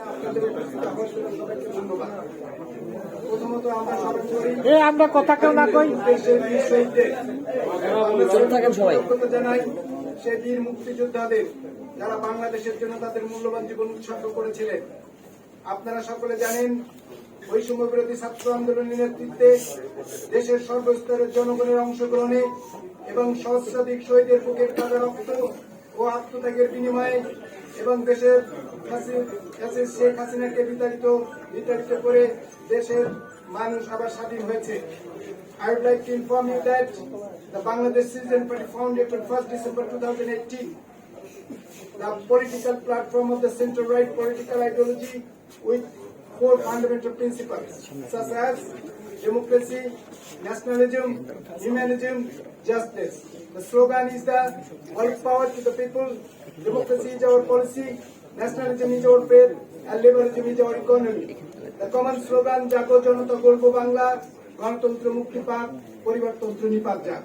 আমরা স্মরণ করি এ আমরা কথা কেউ না কই থাকেন সবাই। জানাই সে বীর মুক্তিযোদ্ধাদের যারা বাংলাদেশের জন্য তাদের মূল্যবান জীবন উৎসর্গ করেছিলেন আপনারা সকলে জানেন বৈষম্য বিরোধী ছাত্র আন্দোলনের নেতৃত্বে দেশের সর্বস্তরের জনগণের অংশগ্রহণে এবং সহস্রাধিক শহীদের বুকের তাজা রক্ত ও আত্মত্যাগের বিনিময়ে এবং দেশের শেখ হাসিনাকে বিতাড়িত বিতাড়িত করে দেশের মানুষ আবার স্বাধীন হয়েছে। I would like to inform you that the Bangladesh citizen party found April first December two thousand eighteen the political platform of the central right political ideology with four fundamental principal such as democracy nationalism humanism justice The slogan is the all power to the people, democracy is our policy, nationalism is our faith, and liberalism is our economy. The common slogan জাগো জনতা গর্ব বাংলা গণতন্ত্র মুক্তি পাক পরিবারতন্ত্র নিপাত যাক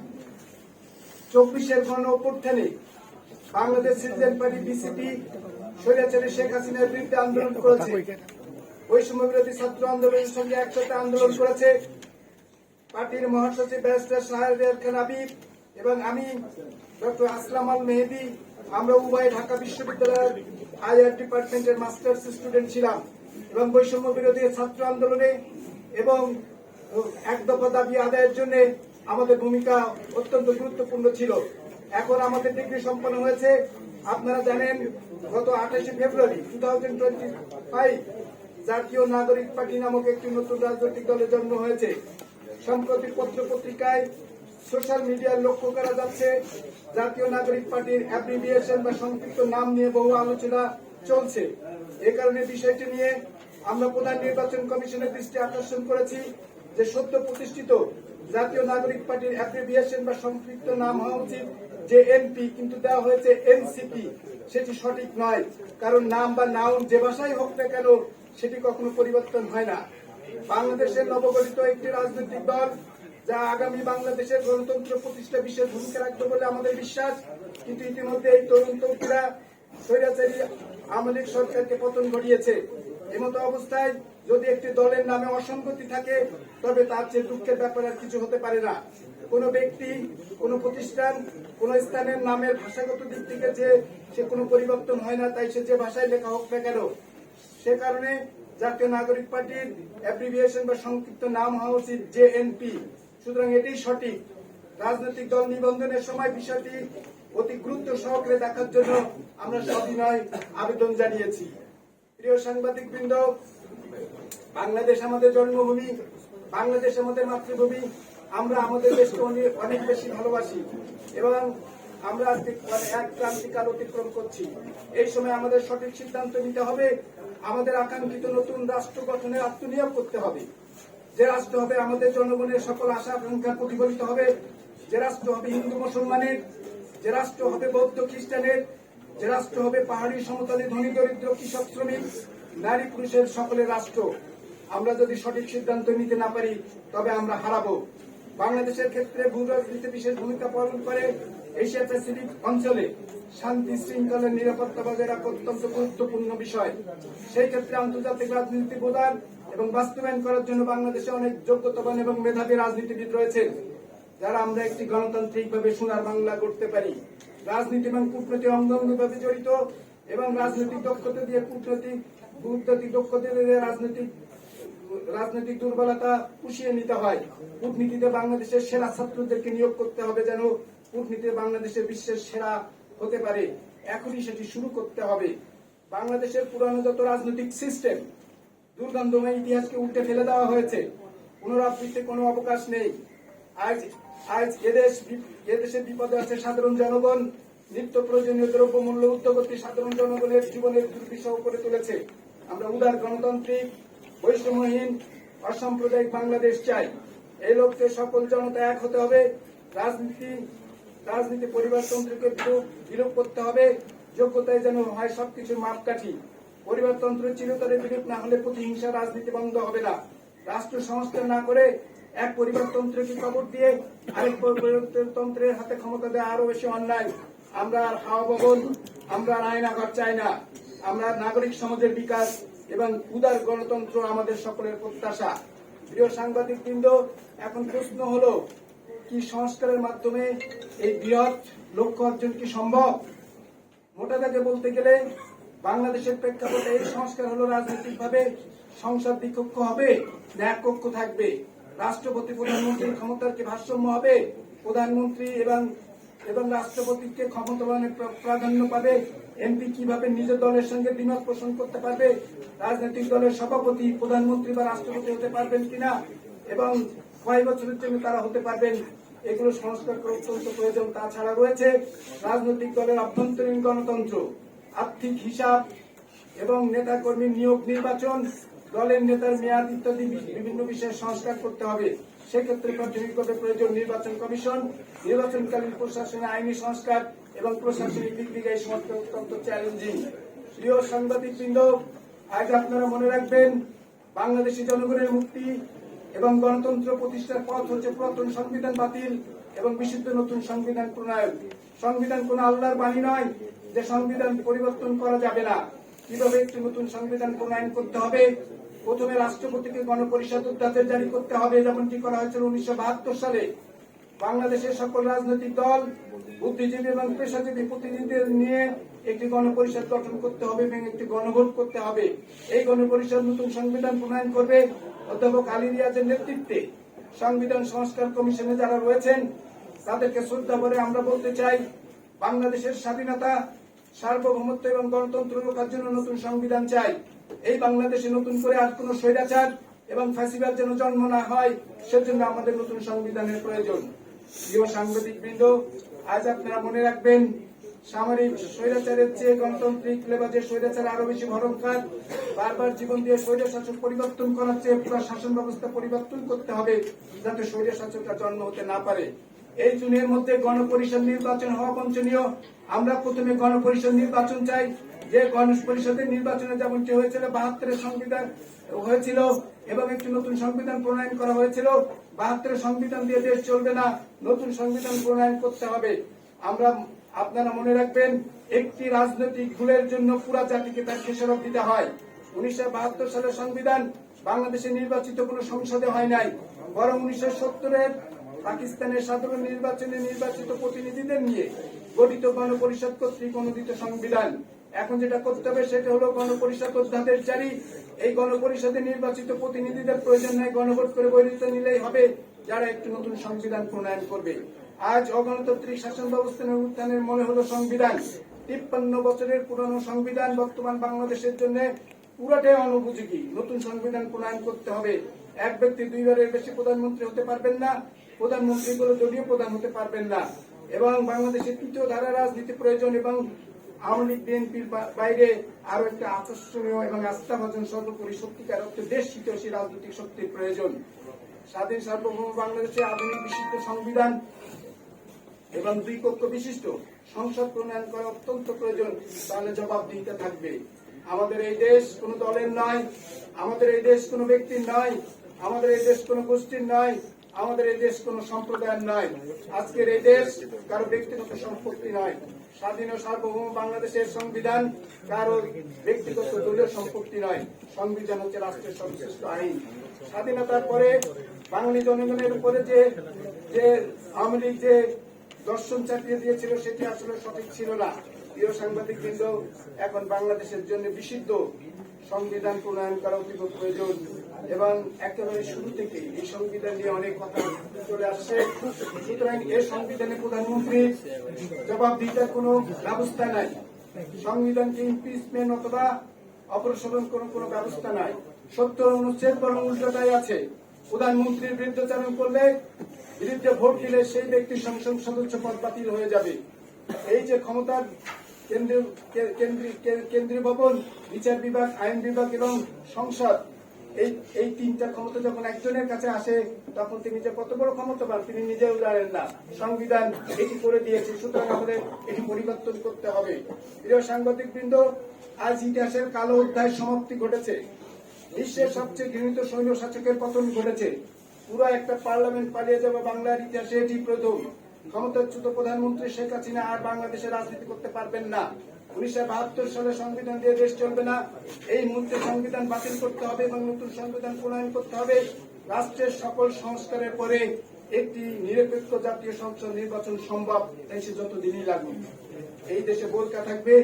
চব্বিশের গণ অভ্যুত্থানে বাংলাদেশ সিটিজেন পার্টি বিসিপি স্বৈরাচারী শেখ হাসিনার বিরুদ্ধে আন্দোলন করেছে। বৈষম্য বিরোধী ছাত্র আন্দোলনের সঙ্গে একসাথে আন্দোলন করেছে। পার্টির মহাসচিব ব্যারিস্টার শাহরিয়ার খান আবিব এবং আমি ডক্টর আসলাম আল মেহেদি, আমরা উভয় ঢাকা বিশ্ববিদ্যালয়ের আইআর ডিপার্টমেন্টের মাস্টার্স স্টুডেন্ট ছিলাম এবং বৈষম্য বিরোধী ছাত্র আন্দোলনে এবং এক দফা দাবি আদায়ের জন্য আমাদের ভূমিকা অত্যন্ত গুরুত্বপূর্ণ ছিল। এখন আমাদের ডিগ্রি সম্পন্ন হয়েছে। আপনারা জানেন, গত আঠাশে ফেব্রুয়ারি টু থাউজেন্ড টোয়েন্টি ফাইভ জাতীয় নাগরিক পার্টি নামক একটি নতুন রাজনৈতিক দলের জন্ম হয়েছে। সম্প্রতি পত্র পত্রিকায় সোশ্যাল মিডিয়ায় লক্ষ্য করা যাচ্ছে, জাতীয় নাগরিক পার্টির অ্যাপ্রিভিয়েশন বা সংক্ষিপ্ত নাম নিয়ে বহু আলোচনা চলছে। এ কারণে বিষয়টি নিয়ে আমরা প্রধান নির্বাচন কমিশনের দৃষ্টি আকর্ষণ করেছি যে সদ্য প্রতিষ্ঠিত জাতীয় নাগরিক পার্টির অ্যাপ্রিভিয়েশন বা সংক্ষিপ্ত নাম হওয়া উচিত যে এনপি কিন্তু দেওয়া হয়েছে এনসিপি। সেটি সঠিক নয়, কারণ নাম বা নাউন যে ভাষাই হোক না কেন সেটি কখনো পরিবর্তন হয় না। বাংলাদেশের নবগঠিত একটি রাজনৈতিক দল যা আগামী বাংলাদেশের গণতন্ত্র প্রতিষ্ঠা বিশেষ ভূমিকা রাখবে বলে আমাদের বিশ্বাস। কিন্তু ইতিমধ্যে এই তরুণ তরুণীরা স্বৈরাচারী আওয়ামী লীগ সরকারকে পতন ঘটিয়েছে। এমতো অবস্থায় যদি একটি দলের নামে অসঙ্গতি থাকে, তবে তার চেয়ে দুঃখের ব্যাপার আর কিছু হতে পারে না। কোনো ব্যক্তি, কোনো প্রতিষ্ঠান, কোন স্থানের নামের ভাষাগত দিক থেকে যে সে কোনো পরিবর্তন হয় না, তাই সে যে ভাষায় লেখা হোক না কেন, সে কারণে জাতীয় নাগরিক পার্টির অ্যাপ্রিভিয়েশন বা সংক্ষিপ্ত নাম হওয়া উচিত জেএনপি সুতরাং এটাই সঠিক। রাজনৈতিক দল নিবন্ধনের সময় বিষয়টি অতি গুরুত্ব সহকারে দেখার জন্য আমরা সবিনয় আবেদন জানিয়েছি। প্রিয় সাংবাদিক বৃন্দ বাংলাদেশ আমাদের জন্মভূমি, বাংলাদেশ আমাদের মাতৃভূমি, আমরা আমাদের দেশকে অনেক অনেক বেশি ভালোবাসি এবং আমরা আজকে মানে এক ক্রান্তিকাল অতিক্রম করছি। এই সময় আমাদের সঠিক সিদ্ধান্ত নিতে হবে, আমাদের আকাঙ্ক্ষিত নতুন রাষ্ট্র গঠনে আত্মনিয়োগ করতে হবে। যে রাষ্ট্র হবে আমাদের জনগণের সকল আশা আকাঙ্ক্ষা প্রতিফলিত হবে, যে রাষ্ট্র হবে হিন্দু মুসলমানের, যে রাষ্ট্র হবে বৌদ্ধ খ্রিস্টানের, যে রাষ্ট্র হবে পাহাড়ি সমতলে ধনী দরিদ্র কৃষক শ্রমিক, নারী পুরুষের সকলের রাষ্ট্র। আমরা যদি সঠিক সিদ্ধান্ত নিতে না পারি, তবে আমরা হারাবো। বাংলাদেশের ক্ষেত্রে ভূ বিশেষ ভূমিকা পালন করে। এশিয়া প্যাসিফিক অঞ্চলে শান্তি শৃঙ্খলার নিরাপত্তা বজায় রাখা অত্যন্ত গুরুত্বপূর্ণ বিষয়। সেই ক্ষেত্রে আন্তর্জাতিক রাজনীতি প্রদান এবং বাস্তবায়ন করার জন্য বাংলাদেশে অনেক যোগ্যতাবান এবং মেধাবী রাজনীতিবিদ রয়েছেন, যারা আমরা একটি গণতান্ত্রিকভাবে সোনার বাংলা করতে পারি। রাজনীতি এবং কূটনীতি অঙ্গাঙ্গিভাবে জড়িত এবং রাজনৈতিক দক্ষতা দিয়ে কূটনৈতিক কূটনৈতিক দক্ষতা দিয়ে রাজনৈতিক রাজনৈতিক দুর্বলতা পুষিয়ে নিতে হয়। কূটনীতিতে বাংলাদেশের সেরা ছাত্রদেরকে নিয়োগ করতে হবে যেন কূটনীতিতে বাংলাদেশের বিশ্বের সেরা হতে পারে। এখনই সেটি শুরু করতে হবে। বাংলাদেশের পুরানো যত রাজনৈতিক সিস্টেম দুর্গন্ধময় ইতিহাসকে উল্টে ফেলে দেওয়া হয়েছে, পুনরাবৃত্তিতে কোনো অবকাশ নেই। আজ আজ এদেশ এদেশের বিপদে আছে সাধারণ জনগণ, নিত্য প্রয়োজনীয় দ্রব্য মূল্য উদ্যোগতি সাধারণ জনগণের জীবনের দুর্বিষহ করে তুলেছে। আমরা উদার গণতান্ত্রিক, বৈষম্যহীন, অসাম্প্রদায়িক বাংলাদেশ চাই। এই লক্ষ্যে সকল জনতা এক হতে হবে। রাজনীতি রাজনীতি পরিবারতন্ত্রকে বিলোপ করতে হবে। যোগ্যতায় যেন হয় সবকিছুর মাপকাঠি। পরিবারতন্ত্র চিরতরে বিলোপ না হলে প্রতিহিংসা রাজনীতি বন্ধ হবে না। রাষ্ট্র সংস্কার না করে এক পরিবারতন্ত্রকে কবর দিয়ে আরেক পরিবারতন্ত্রের হাতে ক্ষমতা দেওয়া আরও বেশি অন্যায়। আমরা আর হাওয়া ভবন আমরা আর আয়নাঘর চাই না। আমরা নাগরিক সমাজের বিকাশ এবং উদার গণতন্ত্র আমাদের সকলের প্রত্যাশা। প্রিয় সাংবাদিক বৃন্দ এখন প্রশ্ন হলো কি সংস্কারের মাধ্যমে এই বৃহৎ লক্ষ্য অর্জন কি সম্ভব? মোটা দাগে বলতে গেলে বাংলাদেশের প্রেক্ষাপটে এই সংস্কার হলো রাজনৈতিকভাবে সংসদ বিকক্ষ হবে না এক কক্ষ থাকবে। রাষ্ট্রপতি, প্রধানমন্ত্রীর ক্ষমতার কি ভারসাম্য হবে? প্রধানমন্ত্রী এবং এবং রাষ্ট্রপতিকে ক্ষমতাবানের প্রা- প্রাধান্য পাবে। এমপি কীভাবে নিজের দলের সঙ্গে দ্বিমত পোষণ করতে পারবে? রাজনৈতিক দলের সভাপতি, প্রধানমন্ত্রী বা রাষ্ট্রপতি হতে পারবেন কিনা? এবং কয় বছরের জন্য তারা হতে পারবেন? এগুলো সংস্কার করা অত্যন্ত প্রয়োজন। তাছাড়া রয়েছে রাজনৈতিক দলের অভ্যন্তরীণ গণতন্ত্র, আর্থিক হিসাব এবং নেতা কর্মীর নিয়োগ নির্বাচন, দলের নেতার মেয়াদ ইত্যাদি বিভিন্ন বিষয়ে সংস্কার করতে হবে। সেক্ষেত্রে প্রাথমিকভাবে প্রয়োজন নির্বাচন কমিশন, নির্বাচনকালীন প্রশাসনে আইনি সংস্কার এবং প্রশাসনিক দিক থেকে এই সমস্ত অত্যন্ত চ্যালেঞ্জিং। প্রিয় সাংবাদিক বৃন্দ আজ আপনারা মনে রাখবেন, বাংলাদেশি জনগণের মুক্তি এবং গণতন্ত্র প্রতিষ্ঠার পথ হচ্ছে পুরাতন সংবিধান বাতিল এবং বিশুদ্ধ নতুন সংবিধান প্রণয়ন। সংবিধান কোন আল্লাহর বাণী নয় যে সংবিধান পরিবর্তন করা যাবে না। কীভাবে একটি নতুন সংবিধান প্রণয়ন করতে হবে? প্রথমে রাষ্ট্রপতিকে গণপরিষদ অধ্যাদেশ জারি করতে হবে, যেমনটি করা হয়েছিল উনিশশো বাহাত্তর সালে। বাংলাদেশের সকল রাজনৈতিক দল, বুদ্ধিজীবী এবং পেশাজীবী প্রতিনিধিদের নিয়ে একটি গণপরিষদ গঠন করতে হবে এবং একটি গণভোট করতে হবে। এই গণপরিষদ নতুন সংবিধান প্রণয়ন করবে। অধ্যাপক আলী রিয়াজের নেতৃত্বে সংবিধান সংস্কার কমিশনে যারা রয়েছেন, তাদেরকে শ্রদ্ধা করে আমরা বলতে চাই, বাংলাদেশের স্বাধীনতা, সার্বভৌমত্ব এবং গণতন্ত্র রক্ষার জন্য নতুন সংবিধান চাই। এই বাংলাদেশে নতুন করে আর কোন স্বৈরাচার এবং ফ্যাসিবাদ যেন জন্ম না হয়, সেজন্য আমাদের নতুন সংবিধানের প্রয়োজন। প্রিয় সাংবাদিক বৃন্দ আজ আপনারা মনে রাখবেন, সামরিক স্বৈরাচারের চেয়ে গণতান্ত্রিক লেবাজে স্বৈরাচার আরও বেশি ভরঙ্কার বারবার জীবন দিয়ে স্বৈর শাসক পরিবর্তন করার চেয়ে পুরো শাসন ব্যবস্থা পরিবর্তন করতে হবে, যাতে স্বৈর শাসকরা জন্ম হতে না পারে। এই জুনের মধ্যে গণপরিষদ নির্বাচন হওয়া বাঞ্ছনীয়। আমরা প্রথমে গণপরিষদ নির্বাচন চাই। যে গণপরিষদের নির্বাচনে যেমনটি হয়েছিল, বাহাত্তরের সংবিধান হয়েছিল এবং একটি নতুন সংবিধান প্রণয়ন করা হয়েছিল। বাহাত্তরের সংবিধান দিয়ে দেশ চলবে না, নতুন সংবিধান প্রণয়ন করতে হবে। আমরা, আপনারা মনে রাখবেন, একটি রাজনৈতিক ভুলের জন্য পুরা জাতিকে তার খেসারত দিতে হয়। উনিশশো বাহাত্তর সালের সংবিধান বাংলাদেশে নির্বাচিত কোন সংসদে হয় নাই। বরং উনিশশো সত্তরের পাকিস্তানের সাধারণ নির্বাচনে নির্বাচিত প্রতিনিধিদের নিয়ে গঠিত গণপরিষদ কর্তৃক অনুদিত সংবিধান। এখন যেটা করতে হবে সেটা হলো গণপরিষদ অধ্যাদেশ জারি। এই গণপরিষদে নির্বাচিত প্রতিনিধিদের প্রয়োজন নেই, গণভোট করে বৈরিত নিলেই হবে। যারা একটি নতুন সংবিধান প্রণয়ন করবে। আজ অগণতান্ত্রিক শাসন ব্যবস্থার উত্থানের মনে হলো সংবিধান। তিপ্পান্ন বছরের পুরনো সংবিধান বর্তমান বাংলাদেশের জন্য পুরাটাই অনুপযোগী। নতুন সংবিধান প্রণয়ন করতে হবে। এক ব্যক্তি দুইবারের বেশি প্রধানমন্ত্রী হতে পারবেন না। প্রধানমন্ত্রীগুলো দলীয় প্রধান হতে পারবেন না। এবং বাংলাদেশের তৃতীয় ধারা রাজনীতি প্রয়োজন এবং আওয়ামী লীগ বিএনপির বাইরে আরও একটা আকর্ষণীয় এবং আস্থাভাজন সর্বোপরি সত্যিকার অর্থে দেশ হিতৈষী রাজনৈতিক শক্তির প্রয়োজন। স্বাধীন সার্বভৌম বাংলাদেশে আধুনিক বিশিষ্ট সংবিধান এবং দুই কক্ষ বিশিষ্ট সংসদ প্রণয়ন করা অত্যন্ত প্রয়োজন, তাহলে জবাবদিহিতা থাকবে। আমাদের এই দেশ কোন দলের নয় আমাদের এই দেশ কোন ব্যক্তির নয় আমাদের এই দেশ কোন গোষ্ঠীর নয় আমাদের এই দেশ কোন সম্প্রদায়ের নয় আজকের এই দেশ কারও ব্যক্তিগত সম্পত্তি নয় স্বাধীন ও সার্বভৌম বাংলাদেশের সংবিধান কারও ব্যক্তিগত দলীয় সম্পত্তি নয় সংবিধান হচ্ছে রাষ্ট্রের সর্বশ্রেষ্ঠ আইন। স্বাধীনতার পরে বাঙালি জনগণের উপরে যে যে আওয়ামী লীগ যে দর্শন চাকরি দিয়েছিল, সেটি আসলে সঠিক ছিল না। প্রিয় সাংবাদিক বৃন্দ এখন বাংলাদেশের জন্য বিশুদ্ধ সংবিধান প্রণয়ন করা অতীব প্রয়োজন। এবং একেবারে শুরু থেকে এই সংবিধান নিয়ে অনেক কথা চলে আসছে। সুতরাং এই সংবিধানে প্রধানমন্ত্রীর জবাবদিহিতার কোনো ব্যবস্থা নাই। সংবিধানকে ইমপিচমেন্ট অথবা অপসারণ কোনো কোনো ব্যবস্থা নাই। সত্য অনুচ্ছেদ বরং উল্টোটাই আছে। প্রধানমন্ত্রীর বিরুদ্ধাচারণ করলে বিরুদ্ধে ভোট দিলে সেই ব্যক্তির সংসদ সদস্য পদ বাতিল হয়ে যাবে। এই যে ক্ষমতার কেন্দ্রীয় ভবন, বিচার বিভাগ, আইন বিভাগ এবং সংসদ এই এই তিনটা ক্ষমতা যখন একজনের কাছে আসে, তখন তিনি যে কত বড় ক্ষমতা পান তিনি নিজেও জানেন না, সংবিধান এটি করে দিয়েছে, সুতরাং আমাদের এটি পরিবর্তন করতে হবে। প্রিয় সাংবাদিক বৃন্দ আজ ইতিহাসের কালো অধ্যায় সমাপ্তি ঘটেছে। বিশ্বের সবচেয়ে ঘৃণিত সৈন্য শাসকের পতন ঘটেছে। পুরো একটা পার্লামেন্ট পালিয়ে যাবে বাংলার ইতিহাসে এটি প্রথম। ক্ষমতাচ্যুত প্রধানমন্ত্রী শেখ হাসিনা আর বাংলাদেশে রাজনীতি করতে পারবেন না। উনিশশো বাহাত্তর সালে সংবিধান দিয়ে দেশ চলবে না। এই মুহূর্তে সংবিধান বাতিল করতে হবে এবং নতুন সংবিধান প্রণয়ন করতে হবে। রাষ্ট্রের সকল সংস্কারের পরে একটি নিরপেক্ষ জাতীয় সংসদ নির্বাচন সম্ভব। তাই সে যত দিনই লাগুক। এই দেশে বোরকা থাকবে,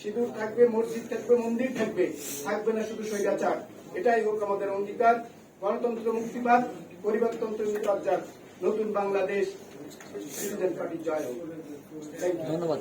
সিঁদুর থাকবে, মসজিদ থাকবে, মন্দির থাকবে। থাকবে না শুধু স্বৈরাচার। এটাই হোক আমাদের অঙ্গীকার। গণতন্ত্র মুক্তিবাদ পরিবারতন্ত্র নির্বাচার নতুন বাংলাদেশ সিটিজেন জয় হোক। ধন্যবাদ।